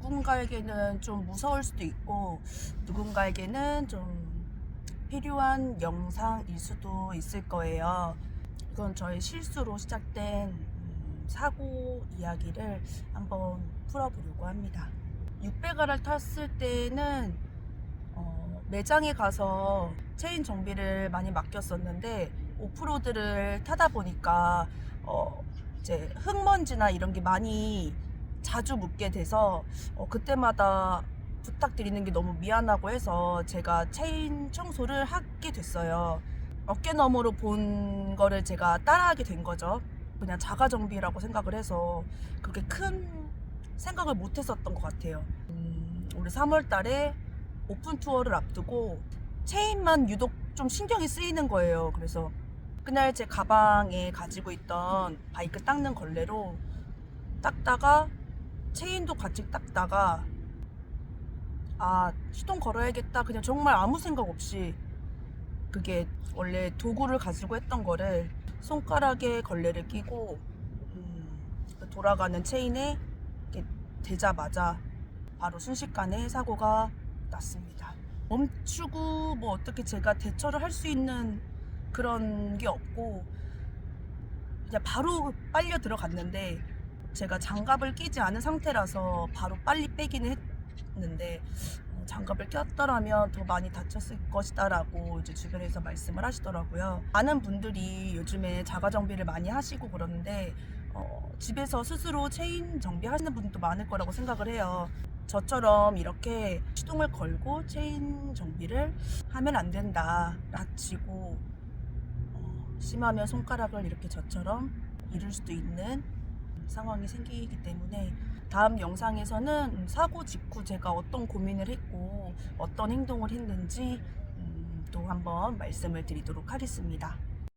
누군가에게는 좀 무서울 수도 있고 누군가에게는 좀 필요한 영상일 수도 있을 거예요. 이건 저의 실수로 시작된 음, 사고 이야기를 한번 풀어보려고 합니다. 600알을 탔을 때는 어, 매장에 가서 체인 정비를 많이 맡겼었는데 오프로드를 타다 보니까 어, 이제 흙먼지나 이런 게 많이 자주 묻게 돼서 어, 그때마다 부탁드리는 게 너무 미안하고 해서 제가 체인 청소를 하게 됐어요. 어깨 너머로 본 거를 제가 따라하게 된 거죠. 그냥 자가 정비라고 생각을 해서 그렇게 큰 생각을 못 했었던 것 같아요. 음, 올해 3월 달에 오픈 투어를 앞두고 체인만 유독 좀 신경이 쓰이는 거예요. 그래서 그날 제 가방에 가지고 있던 바이크 닦는 걸레로 닦다가 체인도 같이 닦다가 아 시동 걸어야겠다 그냥 정말 아무 생각 없이 그게 원래 도구를 가지고 했던 거를 손가락에 걸레를 끼고 음, 돌아가는 체인에 이렇게 대자마자 바로 순식간에 사고가 났습니다. 멈추고 뭐 어떻게 제가 대처를 할 수 있는 그런 게 없고 그냥 바로 빨려 들어갔는데 제가 장갑을 끼지 않은 상태라서 바로 빨리 빼기는 했는데 어, 장갑을 꼈더라면 더 많이 다쳤을 것이다라고 이제 주변에서 말씀을 하시더라고요. 많은 분들이 요즘에 자가 정비를 많이 하시고 그러는데 어, 집에서 스스로 체인 정비하시는 분도 많을 거라고 생각을 해요. 저처럼 이렇게 시동을 걸고 체인 정비를 하면 안 된다. 다치고 어, 심하면 손가락을 이렇게 저처럼 잃을 수도 있는 상황이 생기기 때문에 다음 영상에서는 사고 직후 제가 어떤 고민을 했고 어떤 행동을 했는지 음, 또 한번 말씀을 드리도록 하겠습니다.